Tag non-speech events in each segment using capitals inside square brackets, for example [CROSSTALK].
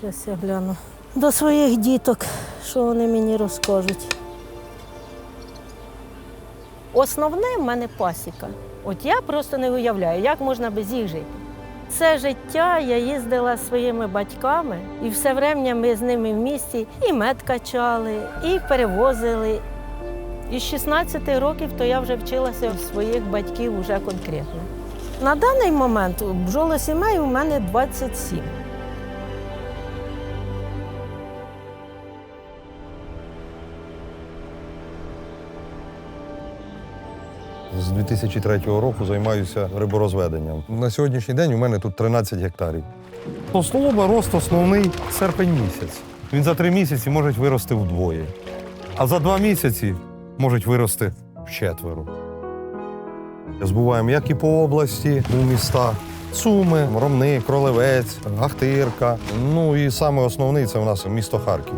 Зараз я гляну. До своїх діток, що вони мені розкажуть. Основне в мене пасіка. От я просто не уявляю, як можна без їх жити. Це життя я їздила своїми батьками, і все время ми з ними в місті і мед качали, і перевозили. І з 16 років то я вже вчилася у своїх батьків уже конкретно. На даний момент бджолосімей у мене 27. З 2003 року займаюся риборозведенням. На сьогоднішній день у мене тут 13 гектарів. Толстолоба рост основний серпень місяць. Він за три місяці може вирости вдвоє, а за два місяці можуть вирости вчетверо. Збуваємо як і по області, у міста. Суми, Ромни, Кролевець, Гахтирка. Ну і саме основний це у нас місто Харків.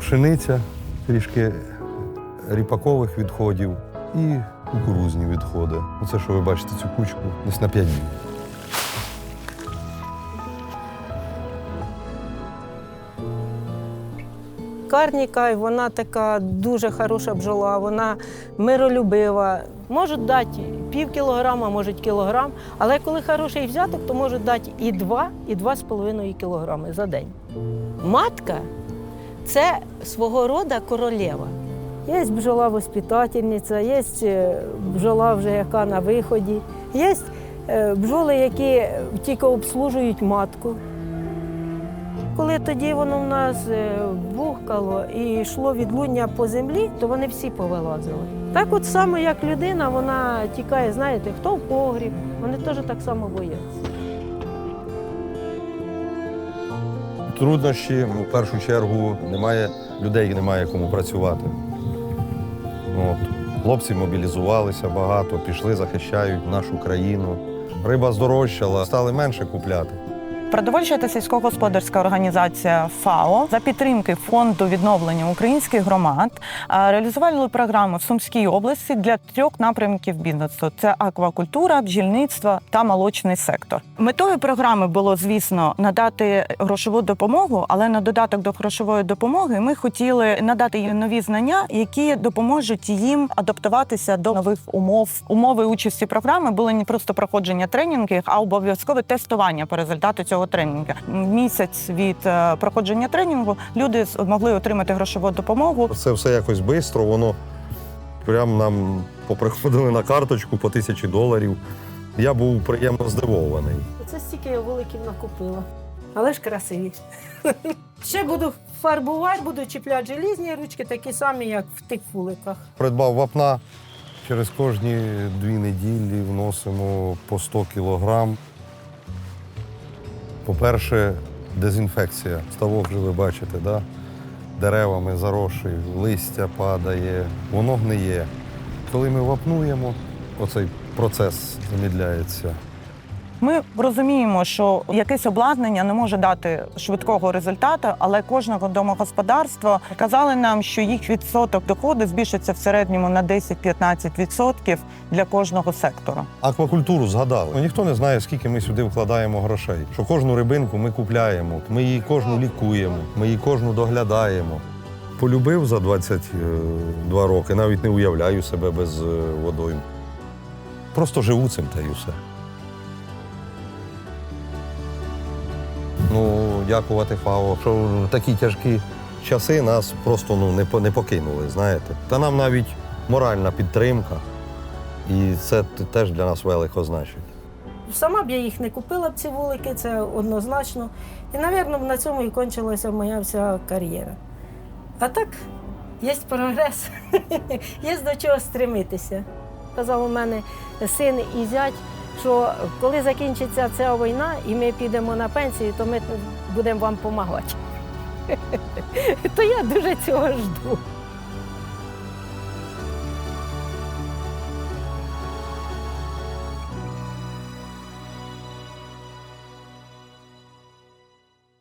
Пшениця, трішки ріпакових відходів і кукурузні відходи. Оце, що ви бачите, цю кучку десь на 5 днів. Карніка, вона така дуже хороша бджола, вона миролюбива. Можуть дати пів кілограма, можуть кілограм, але коли хороший взяток, то можуть дати і два, і два з половиною кілограми за день. Матка це свого роду королева. Є бджола воспитательниця, є е, бджола вже яка на виході, є е, бджоли, які тільки обслужують матку. Коли тоді воно в нас е, бухкало і йшло відлуння по землі, то вони всі повилазили. Так от само, як людина, вона тікає, знаєте, хто в погріб, вони теж так само бояться. Труднощі, в першу чергу, немає людей, немає кому працювати. От. Хлопці мобілізувалися багато, пішли, захищають нашу країну. Риба здорожчала, стали менше купляти. Продовольча та сільськогосподарська організація ФАО за підтримки фонду відновлення українських громад реалізували програму в Сумській області для трьох напрямків бізнесу: це аквакультура, бджільництво та молочний сектор. Метою програми було, звісно, надати грошову допомогу, але на додаток до грошової допомоги ми хотіли надати їм нові знання, які допоможуть їм адаптуватися до нових умов. Умови участі програми були не просто проходження тренінгів, а обов'язкове тестування по результату цього тренінгу. Місяць від е, проходження тренінгу люди змогли отримати грошову допомогу. Це все якось швидко, воно прям нам поприходили на карточку по тисячі доларів. Я був приємно здивований. Оце стільки я вуликів накупила. Але ж красиві. [LAUGHS] Ще буду фарбувати, буду чіпляти желізні ручки, такі самі, як в тих вуликах. Придбав вапна. Через кожні дві неділі вносимо по 100 кілограм. По-перше, дезінфекція. Ставок вже ви бачите, да? деревами заросший, листя падає, воно гниє. Коли ми вапнуємо, оцей процес замідляється. Ми розуміємо, що якесь обладнання не може дати швидкого результату, але кожного домогосподарства казали нам, що їх відсоток доходу збільшиться в середньому на 10-15% для кожного сектора. Аквакультуру згадали. Ну, ніхто не знає, скільки ми сюди вкладаємо грошей. Що кожну рибинку ми купляємо, ми її кожну лікуємо, ми її кожну доглядаємо. Полюбив за 22 роки, навіть не уявляю себе без е, водойм. Просто живу цим та й усе. Дякувати ФАО, що в такі тяжкі часи нас просто ну, не, не покинули, знаєте. Та нам навіть моральна підтримка. І це теж для нас велико значить. Сама б я їх не купила б ці вулики, це однозначно. І, мабуть, на цьому і кончилася моя вся кар'єра. А так, є прогрес, [LAUGHS] є до чого стремитися. Казав у мене син і зять, що коли закінчиться ця війна і ми підемо на пенсію, то ми будемо вам допомагати. [LAUGHS] То я дуже цього жду.